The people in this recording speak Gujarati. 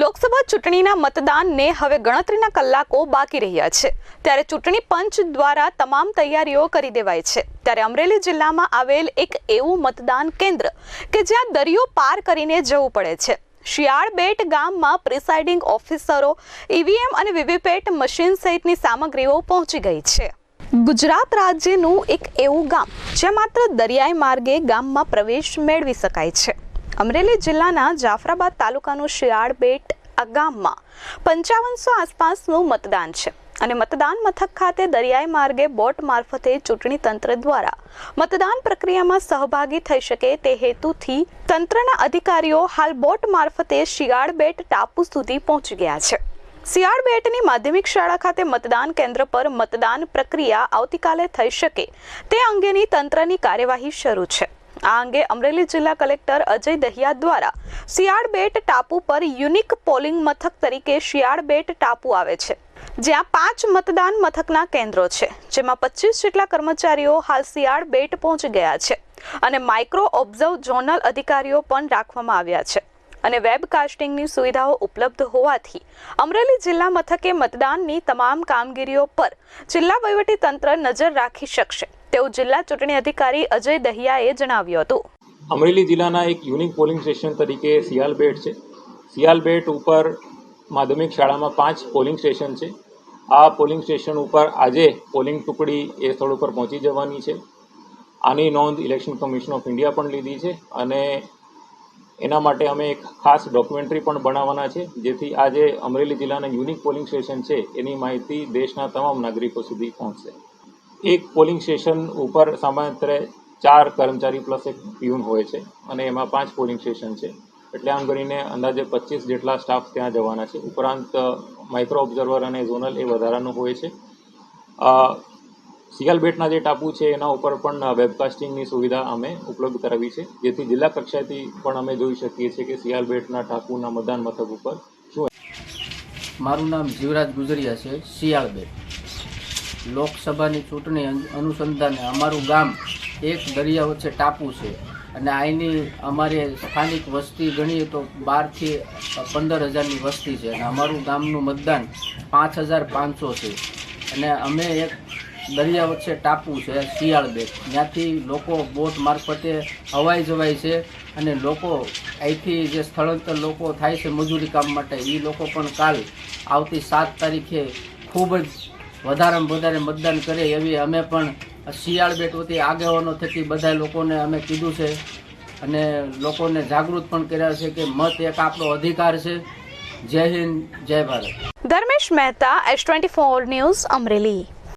લોકસભા ચૂંટણીના મતદાનને હવે ગણતરીના કલાકો બાકી રહ્યા છે. ત્યારે ચૂંટણી પંચ દ્વારા તમામ તૈયારીઓ કરી દેવાઈ છે. ત્યારે અમરેલી જિલ્લામાં આવેલ એક એવું મતદાન કેન્દ્ર કે જ્યાં દરિયો પાર કરીને જવું પડે છે. શિયાળબેટ ગામમાં પ્રિસાઇડિંગ ઓફિસરો, ઈવીએમ અને વીવીપેટ મશીન સહિતની સામગ્રીઓ પહોંચી ગઈ છે. ગુજરાત રાજ્યનું એક એવું ગામ જે માત્ર દરિયાઈ માર્ગે ગામમાં પ્રવેશ મેળવી શકાય છે. અમરેલી જિલ્લાના જાફરાબાદ તાલુકાનું શિયાળબેટ ગામમાં પંચાવનસો આસપાસનું મતદાન છે. અને મતદાન મથક ખાતે દરિયાઈ માર્ગે બોટ મારફતે ચૂંટણી તંત્ર દ્વારા મતદાન પ્રક્રિયામાં સહભાગી થઈ શકે તે હેતુથી તંત્રના અધિકારીઓ હાલ બોટ મારફતે શિયાળબેટ ટાપુ સુધી પહોંચી ગયા છે. સિયાળબેટની માધ્યમિક શાળા ખાતે મતદાન કેન્દ્ર પર મતદાન પ્રક્રિયા આવતીકાલે થઈ શકે તે અંગેની તંત્રની કાર્યવાહી શરૂ છે. આ અંગે અમરેલી જિલ્લા કલેક્ટર અજય દહિયા દ્વારા શિયાળબેટ ટાપુ પર યુનિક પોલિંગ મથક તરીકે શિયાળબેટ ટાપુ આવે છે, જ્યાં પાંચ મતદાન મથકના કેન્દ્રો છે, જેમાં પચીસ જેટલા કર્મચારીઓ હાલ શિયાળબેટ પહોંચી ગયા છે અને માઇક્રો ઓબ્ઝર્વ ઝોનલ અધિકારીઓ પણ રાખવામાં આવ્યા છે અને વેબકાસ્ટિંગની સુવિધાઓ ઉપલબ્ધ હોવાથી અમરેલી જિલ્લા મથકે મતદાનની તમામ કામગીરીઓ પર જિલ્લા વહીવટી તંત્ર નજર રાખી શકશે. તેવું જિલ્લા ચૂંટણી અધિકારી અજય દહિયાએ જણાવ્યું હતું. અમરેલી જિલ્લાના એક યુનિક પોલિંગ સ્ટેશન તરીકે સિયાલબેટ છે. સિયાલબેટ ઉપર માધ્યમિક શાળામાં પાંચ પોલિંગ સ્ટેશન છે. આ પોલિંગ સ્ટેશન ઉપર આજે પોલિંગ ટુકડી એ સ્થળ ઉપર પહોંચી જવાની છે. આની નોંધ ઇલેક્શન કમિશન ઓફ ઇન્ડિયા પણ લીધી છે અને એના માટે અમે એક ખાસ ડોક્યુમેન્ટરી પણ બનાવવાના છે, જેથી આજે અમરેલી જિલ્લાના યુનિક પોલિંગ સ્ટેશન છે એની માહિતી દેશના તમામ નાગરિકો સુધી પહોંચશે. એક પોલિંગ સ્ટેશન ઉપર સામાન્ય ચાર કર્મચારી પ્લસ એક પ્યુન હોય છે અને એમાં પાંચ પોલિંગ સ્ટેશન છે. એટલે આમ કરીને અંદાજે પચીસ જેટલા સ્ટાફ ત્યાં જવાના છે. ઉપરાંત માઇક્રો ઓબ્ઝર્વર અને ઝોનલ એ વધારાનું હોય છે. સિયાલબેટના જે ટાપુ છે, એના ઉપર પણ વેબકાસ્ટિંગની સુવિધા અમે ઉપલબ્ધ કરાવી છે. જેથી જિલ્લા કક્ષાએથી પણ અમે જોઈ શકીએ છીએ કે સિયાલબેટના ટાપુના મતદાન મથક ઉપર શું મારું નામ જીવરાજ ગુજરિયા છે શિયાળબેટ લોકસભાની ચૂંટણી અન- અનુસંધાને અમારું ગામ એક દરિયા વચ્ચે ટાપુ છે. અને અહીંની અમારે સ્થાનિક વસ્તી ગણીએ તો બારથી પંદર હજારની વસ્તી છે. અને અમારું ગામનું મતદાન પાંચ હજાર પાંચસો છે. અને અમે એક દરિયા વચ્ચે ટાપુ છે, શિયાળબેટ. ત્યાંથી લોકો બોટ મારફતે હવાઈ જવાય છે અને લોકો અહીંથી જે સ્થળાંતર લોકો થાય છે મજૂરી કામ માટે એ લોકો પણ કાલ આવતી સાત તારીખે ખૂબ જ વધારેમાં વધારે મતદાન કરે એવી અમે પણ શિયાળબેટ વતી આગેવાનો થકી બધા લોકોને અમે કીધું છે. અને લોકોને જાગૃત પણ કર્યા છે કે મત એક આપણો અધિકાર છે. જય હિન્દ, જય Bharat. Dharmesh Mehta S twenty four news Amreli.